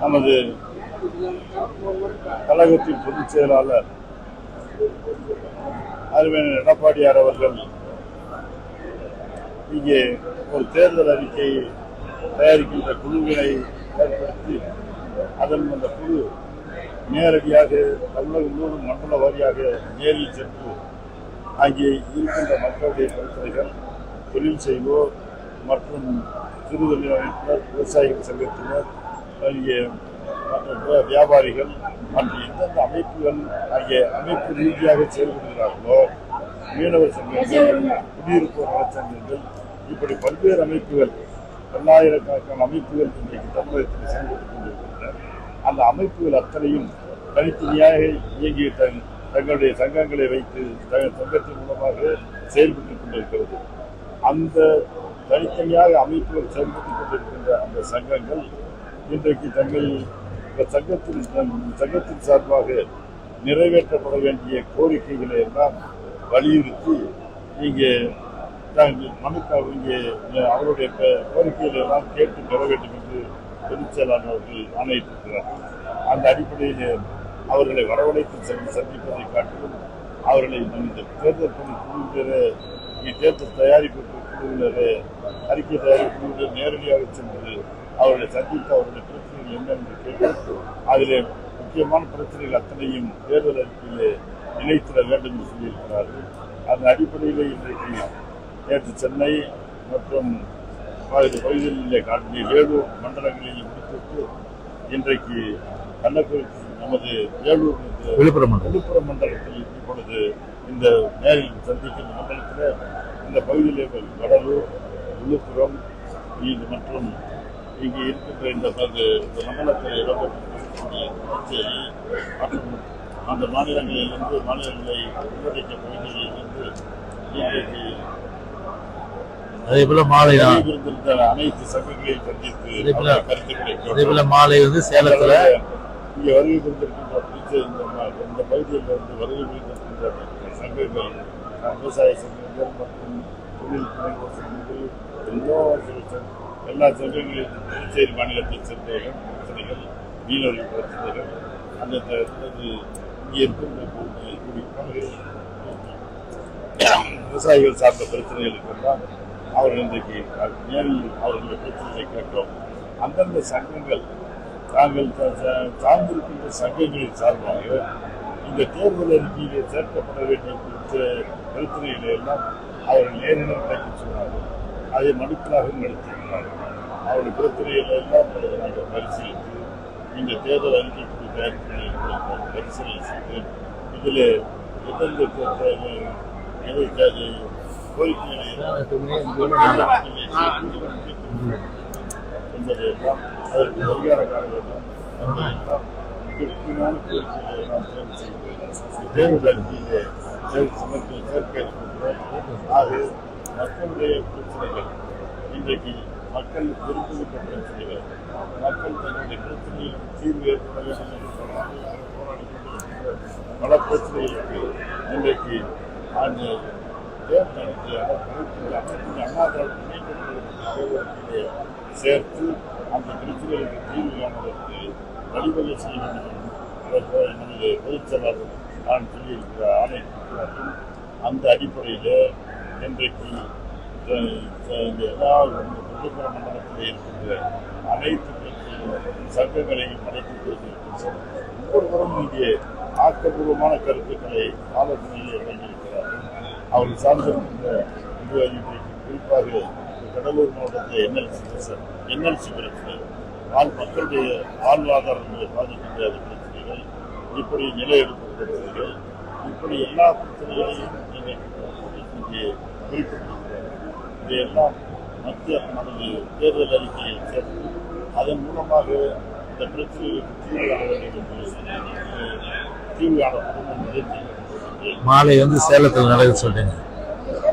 நமது கழகத்தின் பொதுச் செயலாளர் அறிவியர் எடப்பாடியார் அவர்கள் இங்கே ஒரு தேர்தல் அறிக்கையை தயாரிக்கின்ற குழுவினை ஏற்படுத்தி அதன் அந்த குழு நேரடியாக தமிழகம் முழுவதும் மண்டல வாரியாக நேரில் சென்று அங்கே இருக்கின்ற மக்களுடைய பிரச்சனைகள் தொழில் செய்வோர் மற்றும் சிறுதொழில் அமைப்பினர் விவசாயிகள் சங்கத்தினர் இங்கே மற்ற வியாபாரிகள் மற்றும் எந்தெந்த அமைப்புகள் ஆகிய அமைப்பு ரீதியாக செயல்படுகிறார்களோ மீனவர் சங்கங்கள் குடியிருப்போர் நலச்சங்கங்கள் இப்படி பல்வேறு அமைப்புகள் பல்லாயிரக்கணக்கான அமைப்புகள் இன்றைக்கு தமிழகத்தில் செயல்பட்டுக் கொண்டிருக்கின்றன. அந்த அமைப்புகள் அத்தனையும் தனித்தனியாக இயங்கி தன் தங்களுடைய சங்கங்களை வைத்து தங்கள் சங்கத்தின் மூலமாக செயல்பட்டுக் கொண்டிருக்கிறது. அந்த தனித்தனியாக அமைப்புகள் செயல்பட்டுக் கொண்டிருக்கின்ற அந்த சங்கங்கள் இன்றைக்கு தங்கள் இந்த சங்கத்தின் சங்கத்தின் சார்பாக நிறைவேற்றப்பட வேண்டிய கோரிக்கைகளை எல்லாம் வலியுறுத்தி இங்கே தங்கள் மனுக்கா இங்கே அவருடைய கோரிக்கைகளை எல்லாம் கேட்டு பெற வேண்டும் என்று பொதுச் செயலாளர் அவர்கள் ஆணையிட்டிருக்கிறார் அந்த அடிப்படையில் அவர்களை வரவழைத்து சென்று சந்திப்பதை காட்டிலும் அவர்களை இந்த தேர்தல் பணி குழுவினர் தேர்தல் தயாரிப்பு குழுவினர் அறிக்கை தயாரிப்பு குழுவினர் நேரடியாக சென்று அவர்களை சந்தித்து அவருடைய பிரச்சனைகள் என்ன என்று கேட்டு அதிலே முக்கியமான பிரச்சனைகள் அத்தனையும் தேர்தல் அறிக்கையிலே இணைத்திட வேண்டும் என்று சொல்லியிருக்கிறார்கள் அந்த அடிப்படையில் இன்றைக்கு நேற்று சென்னை மற்றும் பகுதி பகுதிகளிலே காட்டிய வேலூர் மண்டலங்களில் முடித்துவிட்டு இன்றைக்கு கள்ளக்குறிச்சி நமது வேலூர் விழுப்புரம். விழுப்புரம் மண்டலத்தில் இப்பொழுது இந்த நேரில் சந்திக்கின்ற மண்டலத்தில் இந்த பகுதியில் கடலூர் விழுப்புரம் மற்றும் இங்கே இருக்கின்ற இந்த மண்டலத்தில் இடம்பெற்றிருக்கக்கூடிய புதுச்சேரி மற்றும் அந்த மாநிலங்களிலிருந்து மாநிலங்களை உள்ளடக்கிய பகுதிகளிலிருந்து இன்றைக்கு அதே போல மாலை அனைத்து சங்கங்களையும் சந்தித்து கருத்துக்களை அதே போல. மாலை வந்து சேலத்துல இங்கே வருகை புரிந்திருக்கின்ற புதுச்சேரி இந்த பகுதியில் இருந்து வருகை புரிந்திருக்கின்ற சங்கங்கள் விவசாய சங்கங்கள் மற்றும் தொழில் சங்கங்கள் எல்லா எல்லா சங்கங்களையும் புதுச்சேரி மாநிலத்தில் சேர்ந்தவர்கள் பிரச்சனைகள் மீனவர்கள் பிரச்சனைகள் அந்த இங்கே இருக்கின்ற விவசாயிகள் சார்ந்த பிரச்சனைகளுக்கெல்லாம் அவர்கள் இன்றைக்கு நேரில் அவர்களுடைய பிரச்சனைகளை கேட்டோம். அந்தந்த சங்கங்கள் தாங்கள் சார்ந்திருக்கின்ற சங்கங்களின் சார்பாக இந்த தேர்தல் அறிக்கையிலே சேர்க்கப்பட வேண்டிய குறித்த பிரச்சனைகளை எல்லாம் அவர்கள் நேரில் கிடைக்க சொன்னார்கள். அதை மனுக்களாகவும் நடத்தி அவருடைய பிரச்சனைகளை நாங்கள் பரிசீலித்து இந்த தேர்தல் அறிக்கை குறித்த தயாரிப்புகளை பரிசீலனை செய்து இதில் எந்தெந்த கோரிக்கைகளை என்பதை அதற்கு பரிகார காரணம் முக்கியமான கோரிக்கைகளை எல்லாம் தேர்வு செய்து தேர்தல் அறிக்கையிலே சமர்ப்பி சேர்க்க ஆக மக்களுடைய பிரச்சனைகள் இன்றைக்கு மக்கள் விரும்புகின்ற பிரச்சனைகள் மக்கள் தன்னுடைய பிரச்சனையில் தீர்வு ஏற்பட வேண்டும் என்று போராடி பல பிரச்சனைகளுக்கு இன்றைக்கு அந்த அண்ணா திராவிட சேர்த்து அந்த பிரச்சனைகளுக்கு தீர்வு காணுவதற்கு வழிவகை செய்ய வேண்டும். என்று நமது பொதுச் செயலாளர் நான் சொல்லியிருக்கிற ஆணையிட்டிருக்கிறார்கள் அந்த அடிப்படையில் இன்றைக்கு எல்லா விழுப்புரம் மண்டலத்தில் இருக்கின்ற அனைத்து சங்கங்களையும் அழைத்து பேசியிருக்கின்றோம் ஒவ்வொருவரும் இங்கே ஆக்கப்பூர்வமான கருத்துக்களை ஆலோசனையில் வழங்கியிருக்கிறார்கள் அவர்கள் சார்ந்திருக்கின்ற குறிப்பாக கடலூர் மாவட்டத்தில் என்எல்சி பிரச்சனை என்எல்சி பிரச்சனை ஆள் மக்களுடைய வாழ்வாதாரங்களை பாதிக்கின்ற பிரச்சனைகள் இப்படி நிலை எடுக்கும் பிரச்சனைகள் இப்படி எல்லா பிரச்சனைகளையும் இங்கே குறிப்பிட்டிருக்கிறார்கள் இதையெல்லாம் மத்திய நமது தேர்தல் அறிக்கையில் சேர்த்து அதன் மூலமாக இந்த பிரச்சனைகளுக்கு தீர்வு மாலை வந்து சேலத்துல நடக்குது சொல்றீங்க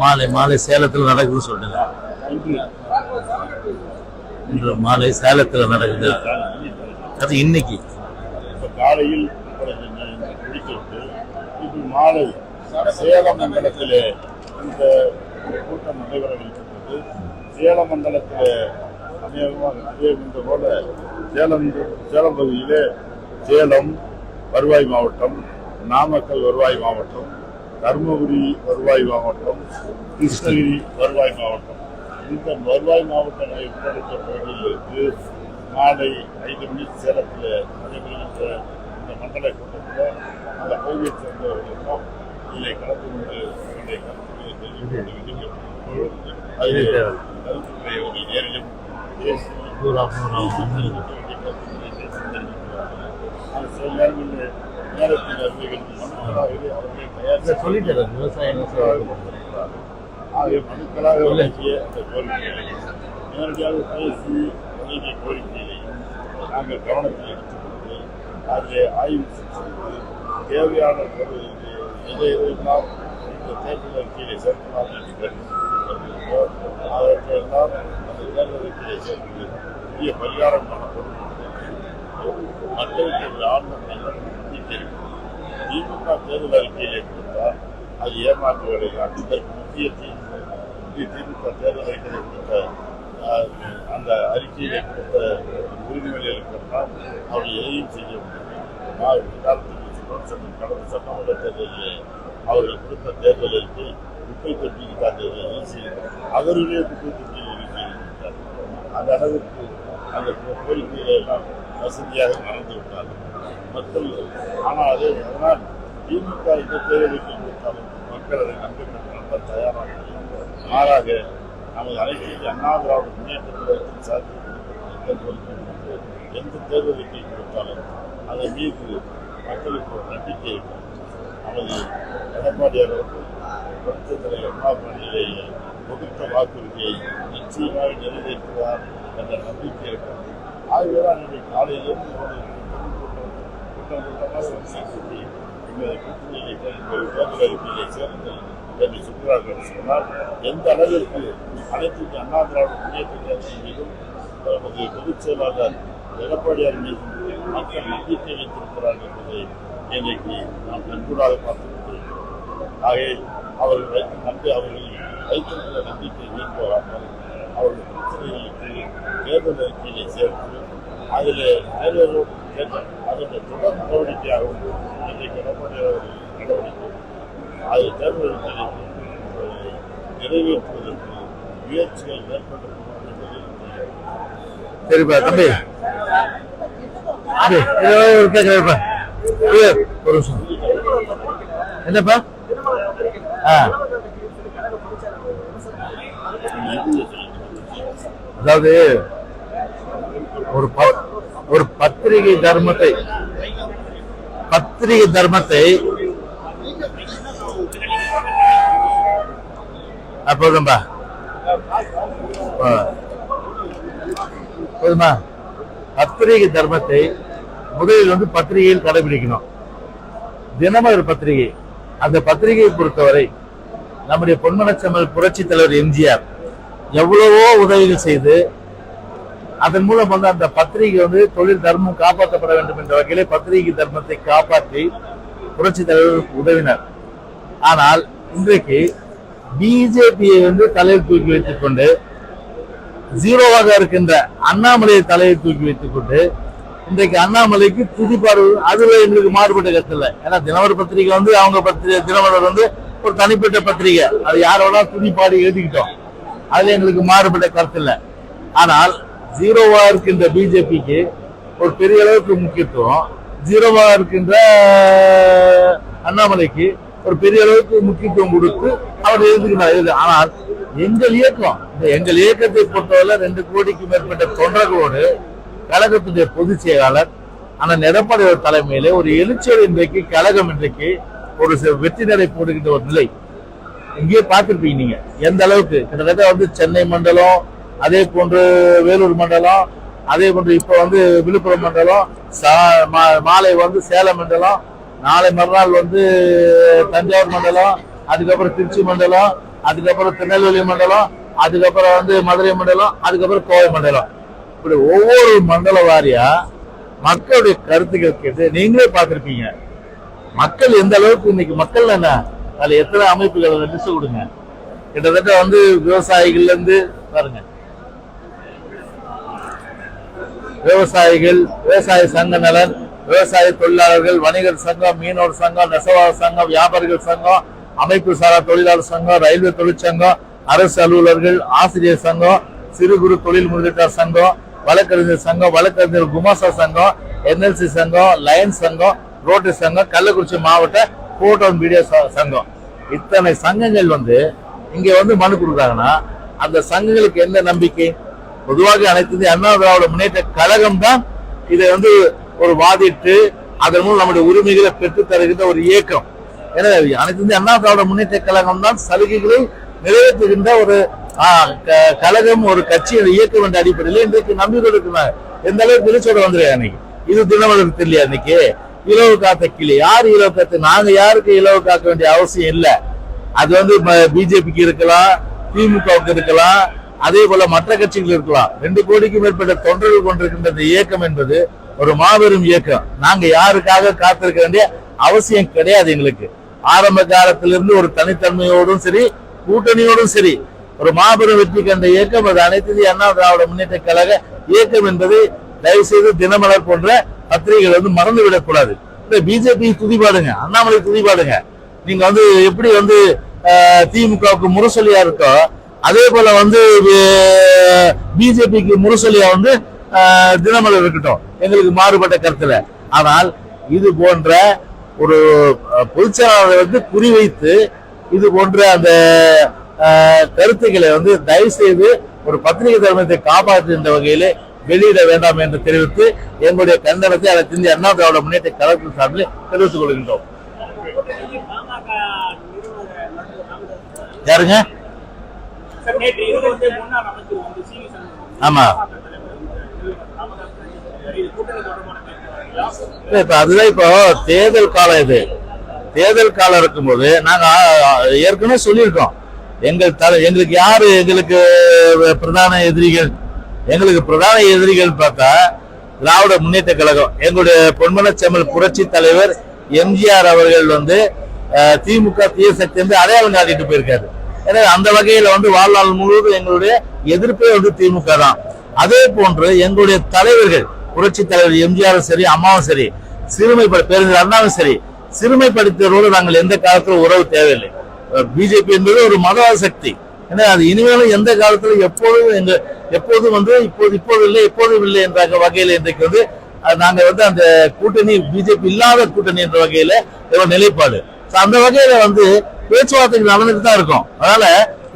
மாலை மாலை சேலத்துல நடக்குதுன்னு சொல்றீங்க இன்று மாலை சேலத்துல நடக்குது. அது இன்னைக்கு. இப்ப காலையில் மாலை சேலம் மண்டலத்திலே இந்த கூட்டம் நடைபெற இருக்கின்றது சேலம் மண்டலத்தில் அநேகமாக அதே இந்த போல சேலம் சேலம் பகுதியிலே சேலம் வருவாய் மாவட்டம் நாமக்கல் வருவாய் மாவட்டம் தருமபுரி வருவாய் மாவட்டம் கிருஷ்ணகிரி வருவாய் மாவட்டம். இந்த வருவாய் மாவட்டங்களை உள்ளடக்கிய பகுதிகளுக்கு நாளை ஐந்து மணிக்கு சேலத்தில் நடைபெறுகின்ற இந்த மண்டல கூட்டத்தில் அந்த பகுதியைச் சேர்ந்தவர்கள் எல்லாம் இதில் கலந்து கொண்டு தங்களுடைய கருத்துக்களை தெரிவித்து அதில் கருத்துக்களை அவர்கள் நேரிலும் பேசி பூரா பூரா அது சில நேரங்களில் நேரத்தில் அறிவிகள் மனுக்களாகவே அவர்களை தயார் சொல்லிட்டேன் விவசாயம்? ஆகிய மனுக்களாக வழங்கிய அந்த கோரிக்கைகளை நேரடியாக பேசி வழங்கிய கோரிக்கைகளை நாங்கள் கவனத்தில் எடுத்துக்கொண்டு அதில் ஆய்வு செய்து தேவையான எதை எதையெல்லாம் இந்த தேர்தல் அறிக்கையை சேர்க்கலாம் என்று கருத்து அவற்றையெல்லாம் அந்த தேர்தல் புதிய பரிகாரம் பண்ணப்படும் மக்களுக்கு ஒரு ஆழ்ந்த நம்பிக்கை இருக்கிறது. திமுக தேர்தல் அறிக்கையை கொடுத்தால் அது ஏமாற்று வேலைதான் இதற்கு முக்கிய முக்கிய திமுக தேர்தல் அறிக்கையை கொடுத்த அந்த அறிக்கையிலே கொடுத்த இருக்கிறதால் அவர் எதையும் செய்ய முடியும் நான் உதாரணத்துக்கு சொல்லணும்னு சொன்னேன். கடந்த சட்டமன்ற தேர்தலில் அவர்கள் கொடுத்த தேர்தல் அறிக்கை குப்பை தொட்டியில் காட்டுவதை வீசி அவர்களே குப்பை தொட்டியில் வீசியிருக்கிறார் அந்த அளவுக்கு அந்த கோரிக்கைகளை எல்லாம் வசதியாக மறந்து விட்டார்கள் மக்கள் ஆனால் அதே அதனால் திமுக இந்த தேர்தலுக்கு கொடுத்தாலும் மக்கள் அதை நம்பி நம்ப தயாராக மாறாக நமது அனைத்து அண்ணா திராவிட முன்னேற்ற கழகத்தின் சார்பில் எந்த தேர்தலுக்கு கொடுத்தாலும் அதன் மீது மக்களுக்கு ஒரு நம்பிக்கை நமது எடப்பாடியார் அவர்கள் புரட்சித் தலைவர் அண்ணாமலையிலேயே கொடுத்த வாக்குறுதியை நிச்சயமாக நிறைவேற்றுவார் என்ற நம்பிக்கை இருக்கிறது ஆகவேதான் இன்றைக்கு காலையிலிருந்து ஒரு பொதுக்கூட்டம் கூட்டம் கூட்டமாக ஒரு சந்தித்து எங்கள் கூட்டணியை எங்கள் தேர்தல் அறிக்கையை சேர்ந்து என்னை சுற்றுலாக்கள் சொன்னால் எந்த அளவிற்கு அனைத்து அண்ணா திராவிட முன்னேற்ற கழகத்தின் மீதும் நமது பொதுச் செயலாளர் எடப்பாடியார் மீதும் மக்கள் நம்பிக்கை வைத்திருக்கிறார்கள் என்பதை இன்றைக்கு நாம் கண்கூடாக பார்த்து கொண்டிருக்கிறோம் ஆகவே அவர்கள் வைத்த நம்பி அவர்கள் வைத்திருக்கிற நம்பிக்கை வீண் அவர்கள் பிரச்சனைகளுக்கு தேர்தல் அறிக்கையை சேர்த்து அதில் தேர்தலோடு கேட்ட அதனுடைய தொடர் நடவடிக்கையாகவும் இன்றைக்கு எடப்பாடியார் நடவடிக்கை அது தேர்தல் அறிக்கையை நிறைவேற்றுவதற்கு முயற்சிகள் மேற்கொள்ளப்படும் என்பதில் சரிப்பா தம்பி. ஒரு கேட்கிறேன்ப்பா. என்னப்பா? அதாவது ஒரு ஒரு பத்திரிகை தர்மத்தை பத்திரிகை தர்மத்தை போதும்பா. போதுமா? பத்திரிகை தர்மத்தை முதலில் வந்து பத்திரிகையில் கடைபிடிக்கணும். தினமலர் பத்திரிகை. அந்த பத்திரிகையை பொறுத்தவரை நம்முடைய பொன்மனச்செம்மல் புரட்சி தலைவர் எம்ஜிஆர் எவ்வளவோ உதவிகள் செய்து அதன் மூலம் வந்து அந்த பத்திரிகை வந்து தொழில் தர்மம் காப்பாற்றப்பட வேண்டும் என்ற வகையிலே பத்திரிகை தர்மத்தை காப்பாற்றி புரட்சி தலைவர் உதவினர். ஆனால் இன்றைக்கு பிஜேபியை வந்து தலையில் தூக்கி வைத்துக் கொண்டு ஜீரோவாக இருக்கின்ற அண்ணாமலையை தலையை தூக்கி வைத்துக் கொண்டு இன்றைக்கு அண்ணாமலைக்கு துதிப்பாடு அதுல எங்களுக்கு மாறுபட்ட கருத்து இல்லை ஏன்னா தினமலர் பத்திரிகை வந்து அவங்க பத்திரிகை தினமலர் வந்து ஒரு தனிப்பட்ட பத்திரிகை. அது யாரோட துதிப்பாடு எழுதிக்கிட்டோம். அதுல எங்களுக்கு மாறுபட்ட கருத்து இல்லை ஆனால் ஜீரோவா இருக்கின்ற பிஜேபிக்கு ஒரு பெரிய அளவுக்கு முக்கியத்துவம். ஜீரோவா இருக்கின்ற அண்ணாமலைக்கு ஒரு பெரிய அளவுக்கு முக்கியத்துவம் கொடுத்து அவர் எழுதுகிறார். எழுது. ஆனால் எங்கள் இயக்கம் இந்த எங்கள் இயக்கத்தை பொறுத்தவரை ரெண்டு கோடிக்கு மேற்பட்ட தொண்டர்களோடு கழகத்துடைய பொதுச் செயலாளர் அண்ணன் எடப்பாடி தலைமையிலே ஒரு எழுச்சியர் இன்றைக்கு கழகம் இன்றைக்கு ஒரு வெற்றி நடை போடுகின்ற ஒரு நிலை. இங்கேயே பார்த்துருப்பீங்க நீங்க. எந்த அளவுக்கு? கிட்டத்தட்ட வந்து சென்னை மண்டலம் அதே போன்று வேலூர் மண்டலம் அதே போன்று இப்போ வந்து விழுப்புரம் மண்டலம் சா- மா- மாலை வந்து சேலம் மண்டலம் நாளை மறுநாள் வந்து தஞ்சாவூர் மண்டலம் அதுக்கப்புறம் திருச்சி மண்டலம் அதுக்கப்புறம் திருநெல்வேலி மண்டலம் அதுக்கப்புறம் வந்து மதுரை மண்டலம் அதுக்கப்புறம் கோவை மண்டலம். இப்படி ஒவ்வொரு மண்டல வாரியா மக்களுடைய கருத்துக்கள் கேட்டு நீங்களே பார்த்திருப்பீங்க. மக்கள் எந்த அளவுக்கு இன்னைக்கு மக்கள் என்ன? அதுல எத்தனை அமைப்புகள் லிஸ்ட் கொடுங்க கிட்டத்தட்ட வந்து விவசாயிகள்ல இருந்து பாருங்க. விவசாயிகள் விவசாய சங்க நலன் விவசாய தொழிலாளர்கள் வணிகர் சங்கம் மீனவர் சங்கம் நெசவாளர் சங்கம் வியாபாரிகள் சங்கம் அமைப்பு சாரா தொழிலாளர் சங்கம் ரயில்வே தொழிற்சங்கம் அரசு அலுவலர்கள் ஆசிரியர் சங்கம் சிறு குறு தொழில் முதலீட்டாளர் சங்கம் வழக்கறிஞர் சங்கம் வழக்கறிஞர் குமாசா சங்கம் என்எல்சி சங்கம் லயன்ஸ் சங்கம் ரோட்டரி சங்கம் கள்ளக்குறிச்சி மாவட்ட போட்டோ மீடியா சங்கம். இத்தனை சங்கங்கள் வந்து இங்க வந்து மனு கொடுக்குறாங்கன்னா அந்த சங்கங்களுக்கு என்ன நம்பிக்கை? பொதுவாக அனைத்து இந்திய அண்ணா திராவிட முன்னேற்ற கழகம் தான் இதை வந்து ஒரு வாதிட்டு அதன் மூலம் நம்முடைய உரிமைகளை பெற்று தருகின்ற ஒரு இயக்கம். எனவே அனைத்து இந்திய அண்ணா திராவிட முன்னேற்ற கழகம் தான் சலுகைகளை நிறைவேற்றுகின்ற ஒரு கழகம் ஒரு கட்சி ஒரு இயக்கம் என்ற அடிப்படையில் இன்றைக்கு நம்பிக்கை இருக்கிறாங்க எந்த அளவுக்கு வெளிச்சோட வந்துருக்கா இன்னைக்கு? இது தினமலர் தெரியலையா இன்னைக்கு? இலவு காத்த கிளி யார் இலவு காத்து? நாங்க யாருக்கு இலவு காக்க வேண்டிய அவசியம் இல்லை. அது வந்து பிஜேபிக்கு இருக்கலாம் திமுகவுக்கு இருக்கலாம் அதே போல மற்ற கட்சிகள் இருக்கலாம். ரெண்டு கோடிக்கும் மேற்பட்ட தொண்டர்கள் கொண்டிருக்கின்ற இயக்கம் என்பது ஒரு மாபெரும் இயக்கம். நாங்க யாருக்காக காத்திருக்க வேண்டிய அவசியம் கிடையாது எங்களுக்கு. ஆரம்ப காலத்திலிருந்து ஒரு தனித்தன்மையோடும் சரி கூட்டணியோடும் சரி ஒரு மாபெரும் வெற்றி கண்ட இயக்கம். அது அனைத்து அண்ணா திராவிட முன்னேற்ற கழக இயக்கம் என்பதை தயவு செய்து தினமலர் போன்ற பத்திரிகைகள் வந்து மறந்து விடக்கூடாது இந்த பிஜேபி துதிபாடுங்க அண்ணாமலை துதிபாடுங்க நீங்க வந்து எப்படி வந்து திமுகவுக்கு முரசொலியா இருக்கோ அதே போல வந்து பிஜேபிக்கு முரசொலியா வந்து தினமலர் இருக்கட்டும். எங்களுக்கு மாறுபட்ட கருத்துல. ஆனால் இது போன்ற ஒரு அஹ், பொதுச்செயலாளரை வந்து குறிவைத்து இது போன்ற அந்த கருத்துக்களை வந்து தயவு செய்து ஒரு பத்திரிகை தர்மத்தை காப்பாற்றுகின்ற வகையிலே வெளியிட வேண்டாம் என்று தெரிவித்து எங்களுடைய கண்டனத்தை அதை இந்திய அண்ணா திராவிட முன்னேற்ற கழகத்தின் சார்பில் தெரிவித்துக் கொள்கின்றோம். யாருங்க? ஆமா. இப்ப அதுதான் இப்போ தேர்தல் காலம் இது. தேர்தல் காலம் இருக்கும்போது நாங்க ஏற்கனவே சொல்லியிருக்கோம். எங்கள் தலை எங்களுக்கு யாரு எங்களுக்கு பிரதான எதிரிகள்? எங்களுக்கு பிரதான எதிரிகள் பார்த்தா திராவிட முன்னேற்ற கழகம். எங்களுடைய பொன்மனச்செம்மல் புரட்சி தலைவர் எம்ஜிஆர் அவர்கள் வந்து திமுக தீய சக்தி வந்து அடையாளம் காட்டிட்டு போயிருக்காரு. எனவே அந்த வகையில வந்து வாழ்நாள் முழுவதும் எங்களுடைய எதிர்ப்பே வந்து திமுக தான். அதே போன்று எங்களுடைய தலைவர்கள் புரட்சி தலைவர் எம்ஜிஆரும் சரி அம்மாவும் சரி சிறுமைப்பட பேருந்து அண்ணாவும் சரி சிறுமைப்படுத்துவதோடு நாங்கள் எந்த காலத்திலும் உறவு தேவையில்லை. பிஜேபி என்பது ஒரு மத சக்தி ஏன்னா அது இனிமேலும் எந்த காலத்தில் எப்போதும் எங்க எப்போதும் வந்து இப்போது இப்போது இல்லை எப்போதும் இல்லை என்ற வகையில இன்றைக்கு வந்து அஹ், நாங்க வந்து அந்த கூட்டணி பிஜேபி இல்லாத கூட்டணி என்ற வகையில ஒரு நிலைப்பாடு. அந்த வகையில வந்து பேச்சுவார்த்தைகள் நடந்துட்டு தான் இருக்கும். அதனால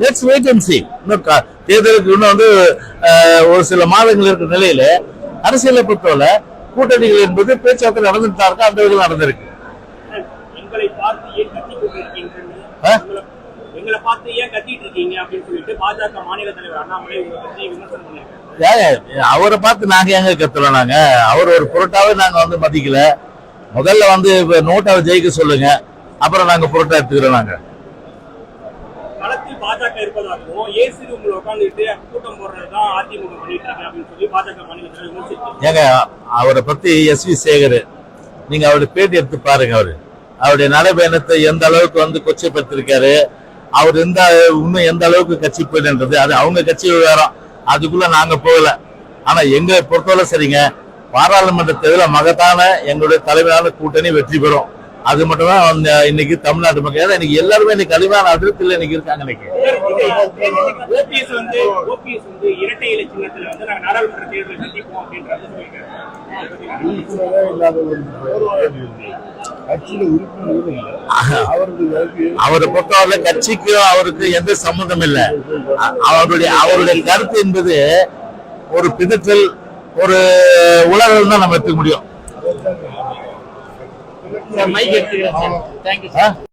லெட்ஸ் வேகன்சி இன்னும் தேர்தலுக்கு இன்னும் வந்து ஒரு சில மாதங்கள் இருக்கிற நிலையில அரசியலை பொறுத்தவரை கூட்டணிகள் என்பது பேச்சுவார்த்தை நடந்துட்டு தான் இருக்கு அந்த வகையில் நடந்திருக்கு. எங்களை பார்த்து ஏன் கத்திட்டு இருக்கீங்க அப்படின்னு சொல்லிட்டு பாஜக மாநில தலைவர் அண்ணாமலை உங்களை பத்தி விமர்சனம் அவரை பார்த்து நாங்க எங்க கத்துறோம் நாங்க? அவர் ஒரு பொருட்டாவே நாங்க வந்து மதிக்கல. முதல்ல வந்து இப்ப நோட்டாவை ஜெயிக்க சொல்லுங்க. அப்புறம் நாங்க பொருட்டா எடுத்துக்கிறோம் நாங்க. களத்தில் பாஜக இருப்பதாகவும் ஏசி ரூம்ல உட்காந்துட்டு கூட்டம் போடுறதுதான் அதிமுக பண்ணிட்டு இருக்கு அப்படின்னு சொல்லி பாஜக மாநில தலைவர் ஏங்க அவரை பத்தி எஸ் வி சேகர் நீங்க அவருடைய பேட்டி எடுத்து பாருங்க அவரு. அவருடைய நடைபயணத்தை எந்த அளவுக்கு வந்து கொச்சைப்படுத்திருக்காரு அவர் எந்த இன்னும் எந்த அளவுக்கு கட்சி போயிடுன்றது அது அவங்க கட்சி விவகாரம். அதுக்குள்ள நாங்க போகல. ஆனா எங்க பொறுத்தவரை சரிங்க பாராளுமன்ற தேர்தல மகத்தான எங்களுடைய தலைமையான கூட்டணி வெற்றி பெறும். அது மட்டும்தான் வந்து இன்னைக்கு தமிழ்நாட்டு மக்கள். ஏன்னா இன்னைக்கு எல்லாருமே இன்னைக்கு கலிமான அதிருப்தியில் இன்னைக்கு இருக்காங்க இன்னைக்கு. ஓபிஎஸ் வந்து வந்து இரட்டை இலை சின்னத்துல வந்து நாங்க நாடாளுமன்ற தேர்தலை சந்திப்போம் அப்படின்றது அவரை பொறுத்தவரை கட்சிக்கும் அவருக்கு எந்த சம்மந்தம் இல்லை. அவருடைய அவருடைய கருத்து என்பது ஒரு பிதற்றல் ஒரு உலகம் தான் நம்ம எடுத்துக்க முடியும். ಮೈಗೆ ಥ್ಯಾಂಕ್ ಯು